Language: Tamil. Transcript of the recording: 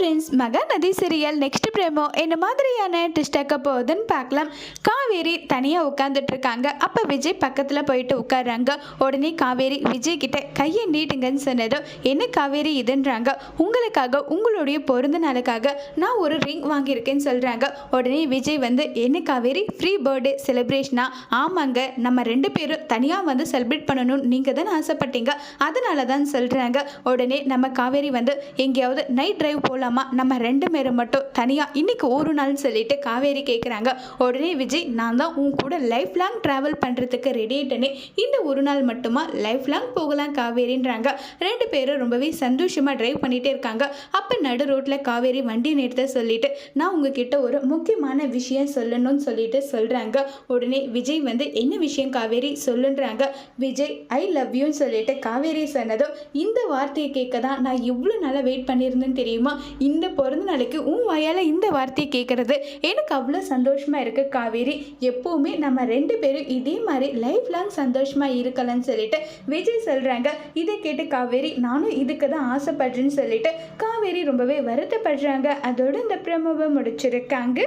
Friends Mahanadi serial next promo என்ன மாதிரியான ட்விஸ்டாக்க போகுதுன்னு பார்க்கலாம். காவேரி தனியாக உட்காந்துட்டு இருக்காங்க அப்போ விஜய் பக்கத்தில் போயிட்டு உட்காடுறாங்க உடனே காவேரி விஜய் கிட்ட கையை நீட்டுங்கன்னு சொன்னதும் என்ன காவேரி இதுன்றாங்க. உங்களுக்காக உங்களுடைய பிறந்த நாளுக்காக நான் ஒரு ரிங் வாங்கியிருக்கேன்னு சொல்கிறாங்க உடனே விஜய் வந்து என்ன காவேரி? ஃப்ரீ பர்த்டே செலிப்ரேஷனா ஆமாங்க. நம்ம ரெண்டு பேரும் தனியாக வந்து செலிப்ரேட் பண்ணணும்னு நீங்கள் தான் ஆசைப்பட்டீங்க. அதனால தான் சொல்கிறாங்க உடனே நம்ம காவேரி வந்து எங்கேயாவது நைட் டிரைவ் போகலாமா நம்ம ரெண்டு பேரும் மட்டும் தனியாக இன்னைக்கு ஒரு நாள்னு சொல்லிட்டு காவேரி கேட்குறாங்க உடனே விஜய் நான் தான் உன் கூட லைஃப் லாங் ட்ராவல் பண்ணுறதுக்கு ரெடி ஆகிட்டேனே இந்த ஒரு நாள் மட்டுமா? லைஃப் லாங் போகலாம் காவேரின்றாங்க. ரெண்டு பேரும் ரொம்பவே சந்தோஷமாக ட்ரைவ் பண்ணிகிட்டே இருக்காங்க. அப்போ நடு ரோட்டில் காவேரி வண்டி நிறுத்த சொல்லிட்டு நான் உங்ககிட்ட ஒரு முக்கியமான விஷயம் சொல்லணும்னு சொல்லிட்டு சொல்கிறாங்க உடனே விஜய் வந்து என்ன விஷயம் காவேரி? சொல்லுன்றாங்க. விஜய் ஐ லவ் யூன்னு சொல்லிட்டு காவேரி சொன்னதும் இந்த வார்த்தையை கேட்க தான் நான் இவ்வளோ நாளாக வெயிட் பண்ணியிருந்தேன்னு தெரியுமா? இந்த பிறந்த நாளைக்கு உன் வாயால் இந்த வார்த்தையை கேட்குறது எனக்கு அவ்வளோ சந்தோஷமாக இருக்குது காவேரி. எப்போவுமே நம்ம ரெண்டு பேரும் இதே மாதிரி லைஃப் லாங் சந்தோஷமாக இருக்கலாம்னு சொல்லிட்டு விஜய் சொல்கிறாங்க இதை கேட்டு காவேரி நானும் இதுக்கு தான் ஆசைப்படுறேன்னு சொல்லிட்டு காவேரி ரொம்பவே வருத்தப்படுறாங்க. அதோட இந்த பிரமவை முடிச்சிருக்காங்க.